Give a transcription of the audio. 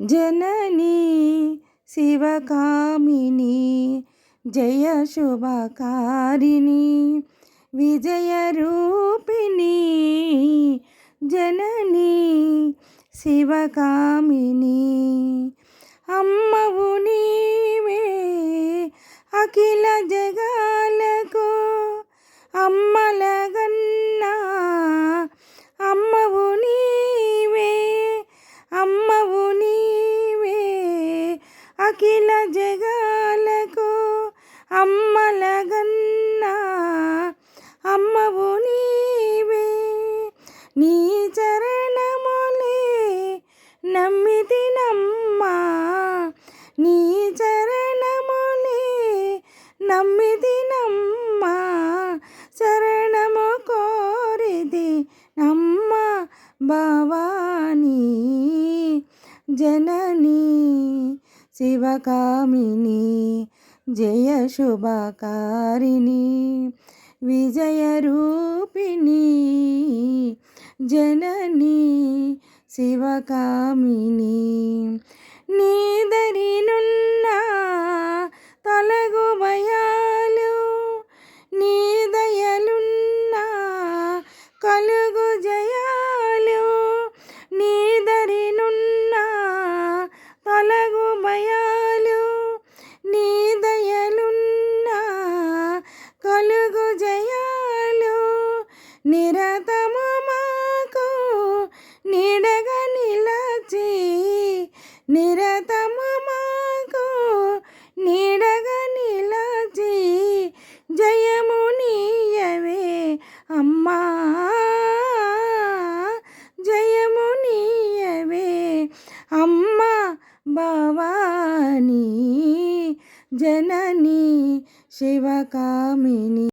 జననీ శివకామిని జయ శుభకారిణి విజయ రూపిణి జననీ శివకామిని అమ్మవు నీవే అఖిల జగ అఖిల జగాలకు అమ్మలగన్నా అమ్మవు నీవే. నీ చరణములే నమ్మితి నమ్మా. నీ చరణములే నమ్మితి నమ్మా. శరణము కోరిది నమ్మ భవానీ జననీ. శివకామిని జయ శుభకారిణి విజయరూపిణి జననీ శివకామిని. భయాలు నీ దయలున్నా కలుగు జయాలు నిరతము మాకు నిడగ నిలచి నిరతము మాకు నిడగ నిలచి జయము నీయవే అమ్మా జయము నీయవే అమ్మ భవానీ జననీ శివకామిని